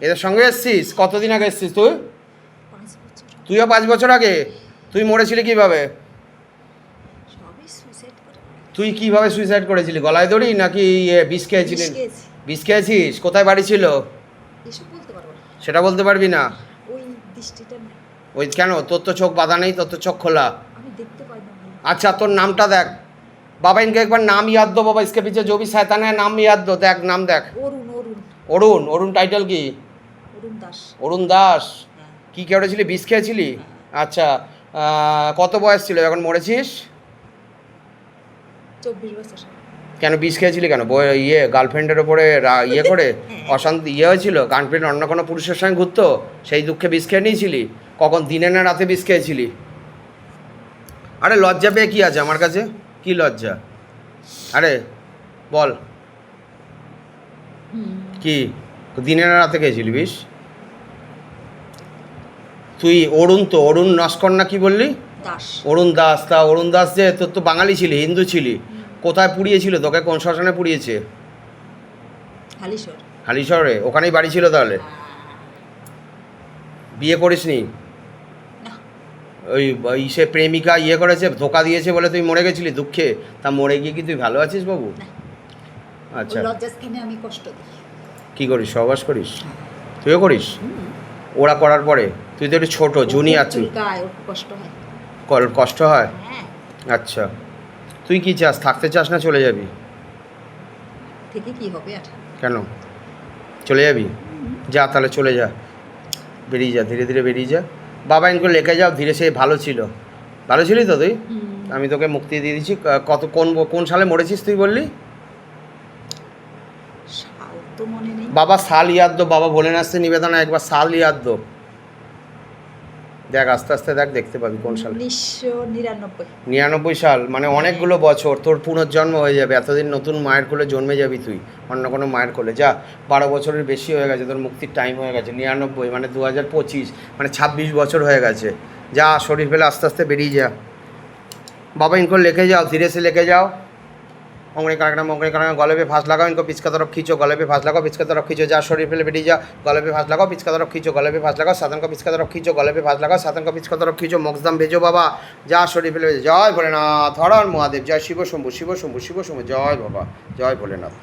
এদের সঙ্গে এসছিস? কতদিন আগে এসছিস তুই? তুইও পাঁচ বছর আগে? তুই মরেছিলি কীভাবে? তুই কীভাবে সুইসাইড করেছিলি? গলায় দড়ি নাকি ইয়ে বিষ খেয়েছিলি? বিষ খেয়েছিস? কোথায় বাড়ি ছিল? সেটা বলতে পারবি না? ওই কেন? তোর তো চোখ বাধা নেই তোর তো চোখ খোলা। আচ্ছা তোর নামটা দেখ। বাবা ইনকে একবার নাম ইয়াদ দো বাবা ইসকে পিছিয়ে জবি শয়তান নাম ইয়াদ দো। দেখ নাম দেখ। অরুণ। অরুণ অরুণ টাইটেল কি? অরুণ দাস। অরুণ দাস? হ্যাঁ। কি খেয়েছিলি বিষ খেয়েছিলি? আচ্ছা কত বয়স ছিল যখন মরেছিস? চব্বিশ বছর। কেন বিষ খেয়েছিলি কেন? ইয়ে গার্লফ্রেন্ডের ওপরে ইয়ে করে? অশান্তি ইয়ে হয়েছিল? গার্লফ্রেন্ড অন্য কোনো পুরুষের সঙ্গে ঘুরতো? সেই দুঃখে বিষ খেয়ে নিয়েছিলি? কখন দিনে না রাতে বিষ খেয়েছিলি? আরে লজ্জা পেয়ে কী আছে আমার কাছে? কি লজ্জা? আরে বল। কি? দিনে না রাতে খেয়েছিলি বিষ? তুই অরুণ তো অরুণ নস্কর না কি বললি? অরুণ দাস তা অরুণ দাস যে তোর তো বাঙালি ছিলি হিন্দু ছিলি কোথায় পুড়িয়েছিল? তোকে কোন শ্মশানে পুড়িয়েছে? হালিশহরে। ওখানেই বাড়ি ছিল তাহলে? বিয়ে করিসনি? না। ওই ওই সে প্রেমিকা ইয়ে করেছে ধোকা দিয়েছে বলে তুই মরে গেছিলি দুঃখে? তা মরে গিয়ে কি তুই ভালো আছিস বাবু? আচ্ছা। আমি কষ্ট কি করিস? সহবাস করিস? তুইও করিস? ওরা করার পরে? তুই তো একটু ছোটো জুনিয়ার তুই। কষ্ট হয়। কল- কষ্ট হয়? হ্যাঁ। আচ্ছা। তুই কি চাস থাকতে চাস না চলে যাবি? থেকে কি হবে আর? কেন? চলে যাবি? যা তাহলে চলে যা। বেরিয়ে যা ধীরে ধীরে বেরিয়ে যা। বাবা ইনকো লেখে যাও ধীরে সে ভালো ছিল। ভালো ছিলি তো তুই? আমি তোকে মুক্তি দিয়ে দিচ্ছি। কত কোন কোন সালে মরেছিস তুই বললি? বাবা সাল ইয়াদ বাবা ভোলেনাথ নিবেদন একবার সাল ইয়াদ দো। দেখ আস্তে আস্তে দেখ দেখতে পাবি কোন সাল। উনিশশো নিরানব্বই। নিরানব্বই সাল মানে হ্যাঁ। অনেকগুলো বছর তোর পুনর্জন্ম হয়ে যাবে এতদিন নতুন মায়ের কোলে জন্মে যাবি তুই অন্য কোনো মায়ের কোলে। যা বারো বছরের বেশি হয়ে গেছে তোর মুক্তির টাইম হয়ে গেছে নিরানব্বই মানে দু হাজার পঁচিশ মানে ছাব্বিশ বছর হয়ে গেছে। যা শরীর ফেলে আস্তে আস্তে বেরিয়ে যা। বাবা ইনকো লেখে যাও ধীরে সে লেখে যাও। उंगली काटना मोंगली काटना गले पे फांस लगाओ इनको पिच का तरफ खींचो गले पे फांस लगाओ पिच का तरफ खींचो जा शरीर पे बैठी जा गले पे फांस लगाओ पिच का तरफ खींचो गले पे फांस लगाओ साधन का पिच का तरफ खींचो गले पे फांस लगाओ साधन का पिच का तरफ खींचो मोक्षदम भेजो बाबा जा शरीर पे जय भोलेनाथ हर हर महादेव जय शिव शंभु शिव शंभु शिव शंभु जय बाबा जय भोलेनाथ